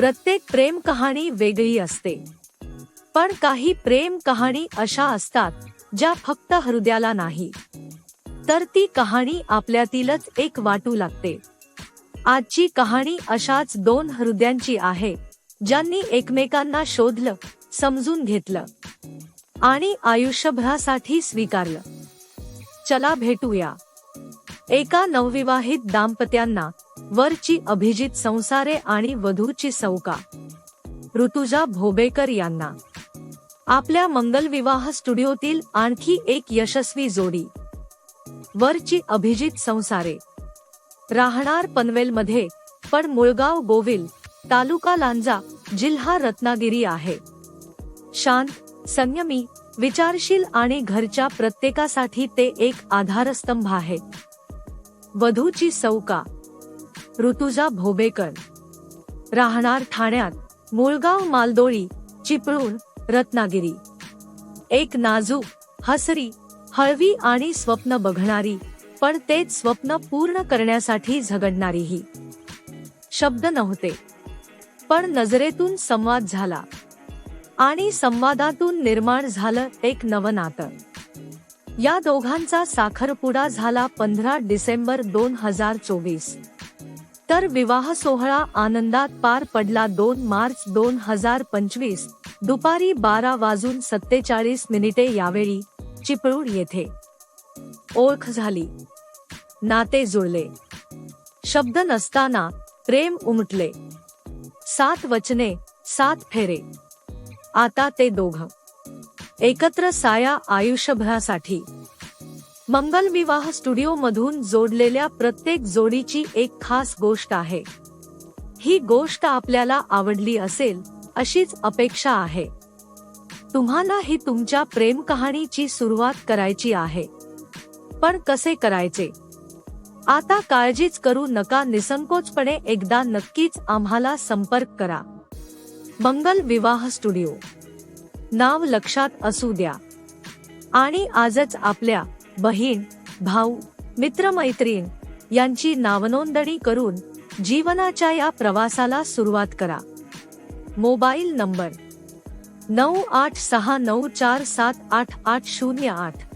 प्रत्येक प्रेम कहाणी वेगळी असते. पण काही प्रेम कहाणी अशा असतात ज्या फक्त हृदयाला नाही. तर ती कहाणी आपल्यातीलच एक वाटू लागते. आजची कहाणी अशाच दोन हृदयांची आहे ज्यांनी एकमेकांना शोधलं समजून घेतलं आणि आयुष्यभरासाठी स्वीकारलं. चला भेटूया. एका नवविवाहित दाम्पत्यांना वरची अभिजित संसारे आणि वधूची सौका. ऋतुजा भोबेकर यांना. आपल्या मंगलविवाह स्टुडिओतील आणखी एक यशस्वी जोडी. वरची अभिजित संसारे. राहणार पनवेलमध्ये पण मुळगाव गोविल तालुका लांजा जिल्हा रत्नागिरी आहे. शांत संयमी विचारशील आणि घरच्या प्रत्येकासाठी ते एक आधारस्तंभ आहेत वधूची सौका. ऋतुजा भोबेकर. राहणार ठाण्यात मुळगाव मालदोळी चिपळूण रत्नागिरी. एक नाजूक हसरी हळवी आणि स्वप्न बघणारी पण तेच स्वप्न पूर्ण करण्यासाठी झगडणारीही. शब्द नव्हते. पण नजरेतून संवाद झाला. आणि संवादातून निर्माण झालं एक नवं नातं. या दोघांचा साखरपुडा झाला पंधरा डिसेंबर दोन हजार चोवीस. तर विवाह सोहळा आनंदात पार पडला दोन मार्च दोन हजार पंचवीस. दुपारी बारा वाजून सत्तेचाळीस मिनिटे यावेळी चिपळूण येथे. ओळख झाली. नाते जुळले. शब्द नसताना प्रेम उमटले. सात वचने सात फेरे. आता ते दोघ. एकत्र साया आयुष्यभरासाठी. मंगल विवाह स्टुडिओ मधून जोडलेल्या प्रत्येक जोडीची एक खास गोष्ट आहे. ही गोष्ट आपल्याला आवडली असेल अशीच अपेक्षा आहे. तुम्हाला ही तुमच्या प्रेम कहाणीची सुरुवात करायची आहे. पण कसे करायचे? आता काळजीच करू नका निसंकोचपणे एकदा नक्कीच आम्हाला संपर्क करा. मंगल विवाह स्टुडिओ. नाव लक्षात असू द्या. आणि आजच आपल्या बहीण भाऊ मित्रमैत्रीण यांची नावनोंदणी करून जीवनाच्या या प्रवासाला सुरुवात करा. मोबाईल नंबर नऊ आठ सहा नऊ चार सात आठ आठ शून्य आठ.